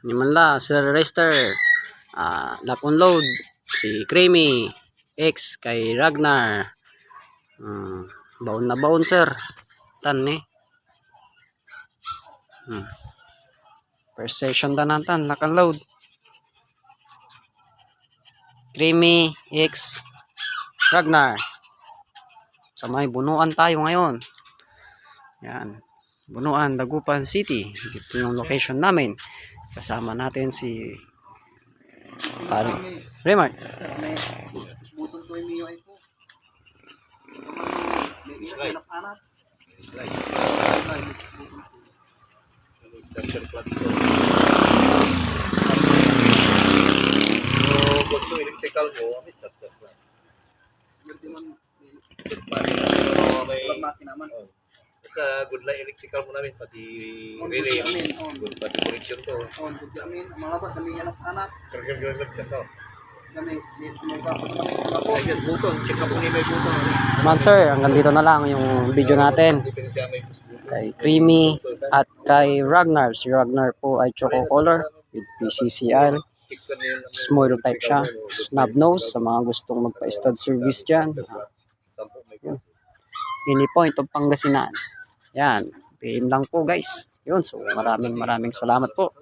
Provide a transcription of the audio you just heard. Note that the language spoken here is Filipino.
Ni Manla, Sir Rester, ah, Lock on Load, si Creamy, X, kay Ragnar. Hmm, baon na baon, sir. Tan ni. Hmm. First session na natin, Lock on Load. Creamy, X, Ragnar. Sa may bunuan tayo ngayon. Yan. Bunuan, Dagupan City. Dito yung location namin. Kasama natin si Pare. Raymart. May button ko yung MIUI po. Electrical mo, lang. Basta good light electrical mo namin, pati relay. on. Good, pati connection to. On good amin. Ang mga kami anak-anak. Gargar-gargar ka to. Kami ba button. Check up ni may button. Man sir, hanggang dito na lang yung video natin. Kay Creamy at kay Ragnar. Si Ragnar po ay choco color with PCCR. Lang. Small type siya. Snub nose sa mga gustong magpa-stud service dyan. Mini point of Pangasinan. Yan. PM lang po guys. Yun. So maraming maraming salamat po.